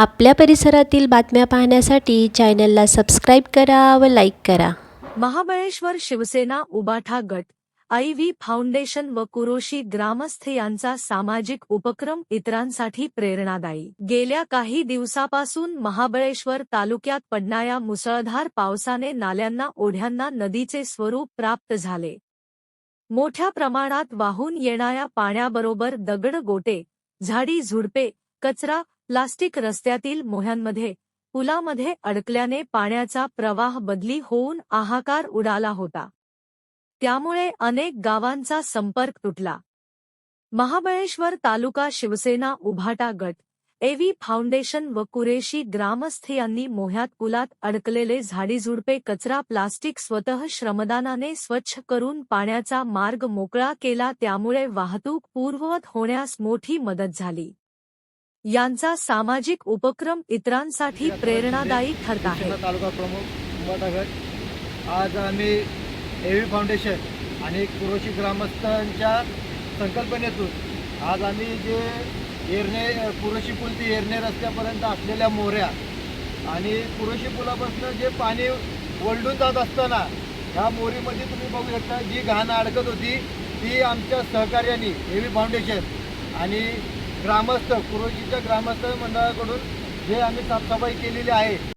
आपल्या परिसरातील बातम्या पाहण्यासाठी चॅनलला सबस्क्राईब करा व लाईक करा. महाबळेश्वर शिवसेना उबाठा गट आय व्ही फाउंडेशन व कुरोशी ग्रामस्थ यांचा सामाजिक उपक्रम इतरांसाठी प्रेरणादायी. गेल्या काही दिवसापासून महाबळेश्वर तालुक्यात पडणाऱ्या मुसळधार पावसाने नाल्यांना ओढ्यांना नदीचे स्वरूप प्राप्त झाले. मोठ्या प्रमाणात वाहून येणाऱ्या पाण्याबरोबर दगड गोटे झाडी झुडपे कचरा प्लास्टिक रस्त्यातील मोह्यांमध्ये पुलामध्ये अडकल्याने पाण्याचा प्रवाह बदली होऊन आहाकार उडाला होता. त्यामुळे अनेक गावांचा संपर्क तुटला. महाबळेश्वर तालुका शिवसेना उभाटा गट एव्ही फाउंडेशन व कुरेशी ग्रामस्थ यांनी मोह्यात पुलात अडकलेले झाडीझुडपे कचरा प्लास्टिक स्वतः श्रमदानाने स्वच्छ करून पाण्याचा मार्ग मोकळा केला त्यामुळे वाहतूक पूर्ववत होण्यास मोठी मदत झाली. यांचा सामाजिक उपक्रम इतरांसाठी प्रेरणादायी ठरत आहे. तालुका प्रमुख आज आम्ही एव्ही फाउंडेशन आणि कुरोशी ग्रामस्थांच्या संकल्पनेतून आज आम्ही जे एरणे कुरोशी पूल ते एरणे रस्त्यापर्यंत असलेल्या मोऱ्या आणि कुरोशी पुलापासून जे पाणी वलडून जात असताना ह्या मोरीमध्ये तुम्ही बघू शकता जी घाण अडकत होती ती आमच्या सहकार्याने एव्ही फाउंडेशन आणि ग्रामस्थ कुरोजीच्या ग्रामस्थ मंडळाकडून जे आम्ही साफसफाई केलेली आहे